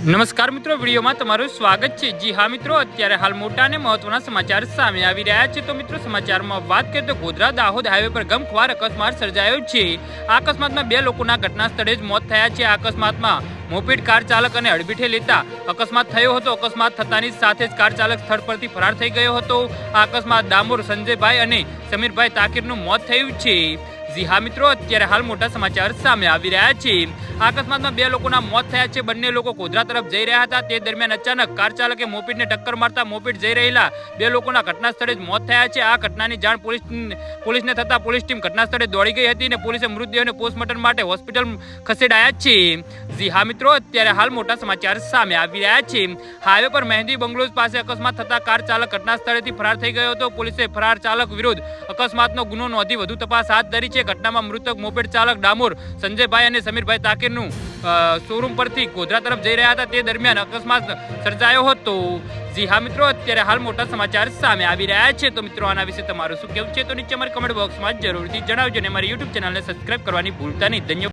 નમસ્કાર મિત્રો, વિડીયોમાં તમારું સ્વાગત છે. જી હા મિત્રો, અત્યારે હાલ મોટા અને મહત્વના સમાચાર સામે આવી રહ્યા છે. તો મિત્રો, સમાચારમાં વાત કરીએ તો ગોધરા દાહોદ હાઈવે પર ગમખ્વાર અકસ્માત સર્જાયો છે. આ અકસ્માતમાં બે લોકોના ઘટના સ્થળે જ મોત થયા છે. આ અકસ્માતમાં મોપેડ કાર ચાલક અને અડબીઠે લેતા અકસ્માત થયો હતો. અકસ્માત થતાની સાથે જ કાર ચાલક સ્થળ પરથી ફરાર થઈ ગયો હતો. આ અકસ્માત ડામોર સંજયભાઈ અને સમીરભાઈ તાકીરનું મોત થયું છે. જી હા મિત્રો, અત્યારે હાલ મોટા સમાચાર સામે આવી રહ્યા છે. અકસ્માતમાં બે લોકોના મોત થયા છે. બંને લોકો ગોધરા તરફ જઈ રહ્યા હતા. તે દરમિયાન અચાનક કાર ચાલકે મોપીડને ટક્કર મારતા મોપીડ જઈ રહેલા બે લોકોના ઘટના સ્થળે જ મોત થયા છે. આ ઘટનાની જાણ પોલીસ પોલીસને થતા પોલીસ ટીમ ઘટના સ્થળે દોડી ગઈ હતી અને પોલીસે મૃતદેહોને પોસ્ટમોર્ટમ માટે હોસ્પિટલ ખસેડાયા છે. જી હા મિત્રો, અત્યારે હાલ મોટા સમાચાર સામે આવી રહ્યા છે. હાઈવે પર મહેંદી બંગલોઝ પાસે અકસ્માત થતા કાર ચાલક ઘટના સ્થળેથી ફરાર થઈ ગયો હતો. પોલીસે ફરાર ચાલક વિરુદ્ધ અકસ્માતનો ગુનો નોંધી વધુ તપાસ હાથ ધરી છે. ઘટનામાં મૃતક મોપેડ ચાલક ડામોર સંજયભાઈ અને સમીરભાઈ તાકીરનું અ, શોરૂમ પરથી ગોધરા તરફ જઈ રહ્યા હતા. તે દરમિયાન અકસ્માત સર્જાયો હતો. જી હા મિત્રો અત્યારે હાલ મોટા સમાચાર સામે આવી રહ્યા છે. તો મિત્રો આના વિશે તમારું શું કેવું છે? તો નીચે અમારી કમેન્ટ બોક્સમાં જરૂરથી જણાવજો અને મારી યુટ્યુબ ચેનલને સબસ્ક્રાઇબ કરવાની ભૂલતા નહીં. ધન્યવાદ.